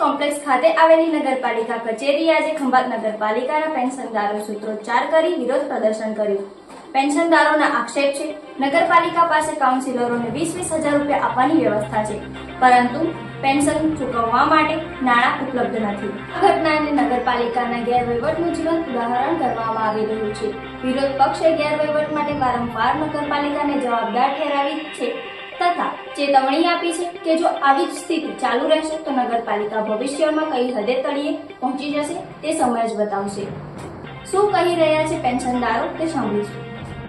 Complex ખાતે આવેલી નગરપાલિકા કચેરી આજે ખંભાત નગરપાલિકાના પેન્શનદારો સૂત્રોચ્ચાર કરી વિરોધ પ્રદર્શન કર્યું. પેન્શનદારોના આક્ષેપ છે, નગરપાલિકા પાસે કાઉન્સિલરોને વીસ વીસ હજાર રૂપિયા આપવાની વ્યવસ્થા છે, પરંતુ પેન્શન ચૂકવવા માટે નાણાં ઉપલબ્ધ નથી. આ ઘટનાને નગરપાલિકાના ગેરવહીવટનું જીવંત ઉદાહરણ કરવામાં આવી રહ્યું છે. વિરોધ પક્ષે ગેરવહીવટ માટે વારંવાર નગરપાલિકાને જવાબદાર ઠેરાવી છે. તથા ચેતવણી આપી છે કે જો આવી જ સ્થિતિ ચાલુ રહેશે તો નગરપાલિકા ભવિષ્યમાં કઈ હદે તળિયે પહોંચી જશે તે સમય જ બતાવશે. શું કહી રહ્યા છે પેન્શનદારો તે સાંભળીશું.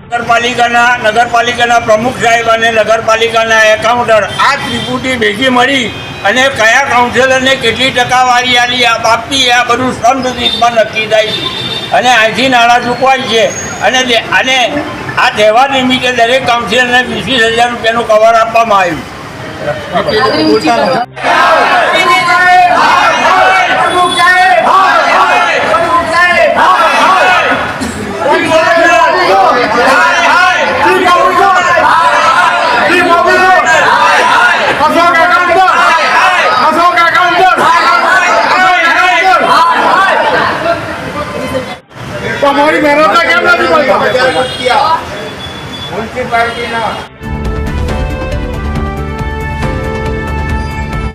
નગરપાલિકાના નગરપાલિકાના પ્રમુખ સાહેબ અને નગરપાલિકાના એકાઉન્ટર આ ત્રિપુટી ભેગી મળી અને કયા કાઉન્સિલરને કેટલી ટકાવારી આલી આપવી આ બધું સંતમાં નક્કી થાય છે. અને અહીંથી નાણાં ચૂકવાય છે. અને આને આ તહેવાર નિમિત્તે દરેક કાઉન્સિલરને વીસ વીસ હજાર રૂપિયાનું કવર આપવામાં આવ્યું. તમારી મહેનત કેમ નથી મ્યુનિસિપાલિટીના